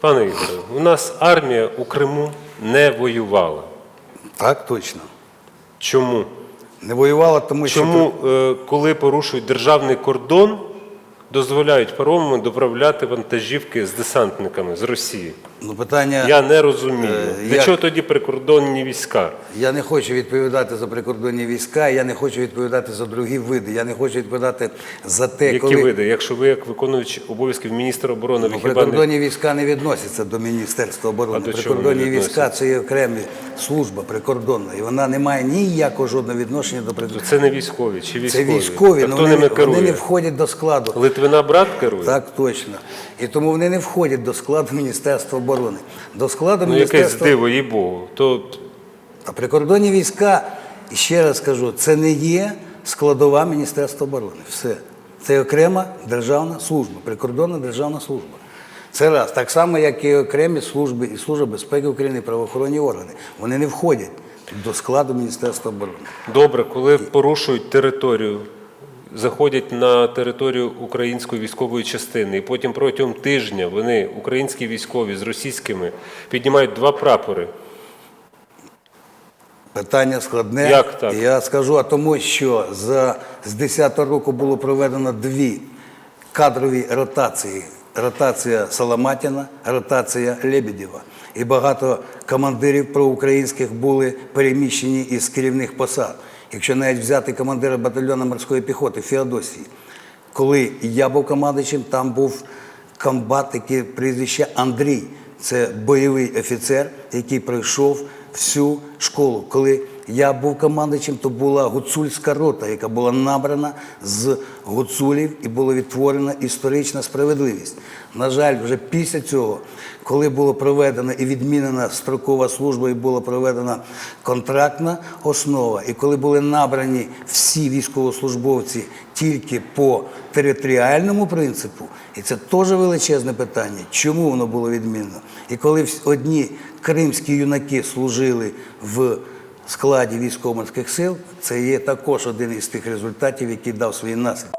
Пане Вікторе, у нас армія у Криму не воювала. Так, точно. Чому? Не воювала, тому що Чому, е, коли порушують державний кордон, дозволяють паромам доправляти вантажівки з десантниками з Росії? ну, питання. Я не розумію. Е, Для як- чого тоді прикордонні війська? Я не хочу відповідати за прикордонні війська, я не хочу відповідати за другі види. Я не хочу відповідати за те, Які коли види? Якщо ви як виконувач обов'язків міністра оборони, ви Ну, хіба не прикордонні війська не відносяться до Міністерства оборони. А до чого прикордонні війська це є окремі служба прикордонна, і вона не має ніякого жодного відношення до прикордонних. це не військові чи Це військові? військові, але вони, вони не входять до складу. Литвина брат керує? Так точно. І тому вони не входять до складу Міністерства оборони. До складу Ну якесь диво, їй Богу. То А прикордонні війська, ще раз кажу, це не є складова Міністерства оборони. Все. Це окрема державна служба, прикордонна державна служба. Це раз. Так само, як і окремі служби, і Служба безпеки України, і правоохоронні органи. Вони не входять до складу Міністерства оборони. добре, коли порушують територію, заходять на територію української військової частини, і потім протягом тижня вони, українські військові з російськими, піднімають два прапори. Питання складне. Як так? Я скажу, а тому що за, з 10 року було проведено дві кадрові ротації. Ротація Соломатіна, ротація Лебедєва. І багато командирів проукраїнських були переміщені із керівних посад. Якщо навіть взяти командира батальйону морської піхоти Феодосії, коли я був командуючим, там був комбат, який прізвище Андрій. Це бойовий офіцер, який пройшов всю школу. Коли я був командуючим, то була гуцульська рота, яка була набрана з гуцулів і була відтворена історична справедливість. На жаль, вже після цього, коли було проведено і відмінена строкова служба, і була проведена контрактна основа, і коли були набрані всі військовослужбовці тільки по територіальному принципу, і це теж величезне питання, чому воно було відмінено. І коли одні кримські юнаки служили в складі військово-морських сил, це є також один із тих результатів, який дав свої наслідки.